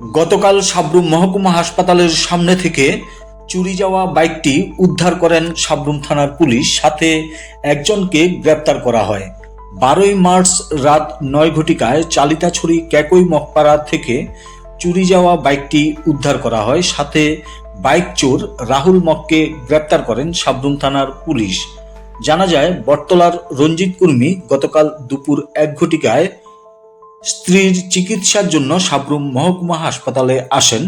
গতকাল সাবরুম মহকুমা হাসপাতালের সামনে থেকে চুরি যাওয়া বাইকটি উদ্ধার করেন সাবরুম থানার পুলিশ। সাথে একজনকে গ্রেপ্তার করা হয়। বারোই মার্চ রাত নয় ঘটিকায় চালিতাছড়ি ক্যাকই মকপাড়া থেকে চুরি যাওয়া বাইকটি উদ্ধার করা হয়। সাথে বাইক চোর রাহুল মককে গ্রেপ্তার করেন সাবরুম থানার পুলিশ। জানা যায়, বটতলার রঞ্জিত কুর্মী গতকাল দুপুর এক ঘটিকায় স্ত্রীর চিকিৎসার জন্য সাবরুম মহকুমা হাসপাতালে আসেন।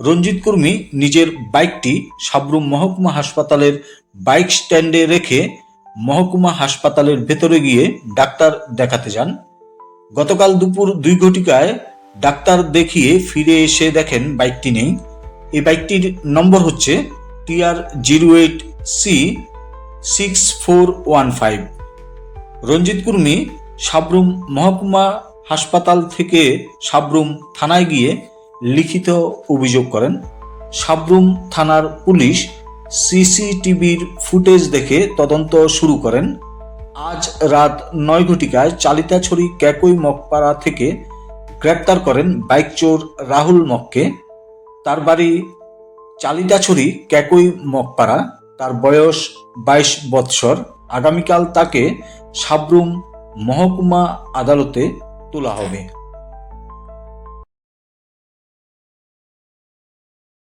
রঞ্জিত কর্মী নিজের বাইকটি সাবরুম মহকুমা হাসপাতালের বাইক স্ট্যান্ডে রেখে মহকুমা হাসপাতালের ভেতরে গিয়ে ডাক্তার দেখাতে যান। গতকাল দুপুর দুই ঘটিকায় ডাক্তার দেখিয়ে ফিরে এসে দেখেন বাইকটি নেই। এই বাইকটির নম্বর হচ্ছে TR zero eight C six four one five. Ranjit Kurmi Sabroom মহকুমা হাসপাতাল থেকে সাবরুম থানায় গিয়ে লিখিত অভিযোগ করেন। সাবরুম থানার পুলিশ সিসিটিভির ফুটেজ দেখে তদন্ত শুরু করেন। আজ রাত নয় ঘটিকায় চালিতাছড়ি ক্যাকই মকপাড়া থেকে গ্রেপ্তার করেন বাইক চোর রাহুল মককে তার বাড়ি চালিতাছড়ি ক্যাকই মকপাড়া তার বয়স বাইশ বৎসর। আগামীকাল তাকে সাবরুম মহকুমা আদালতে Tulah.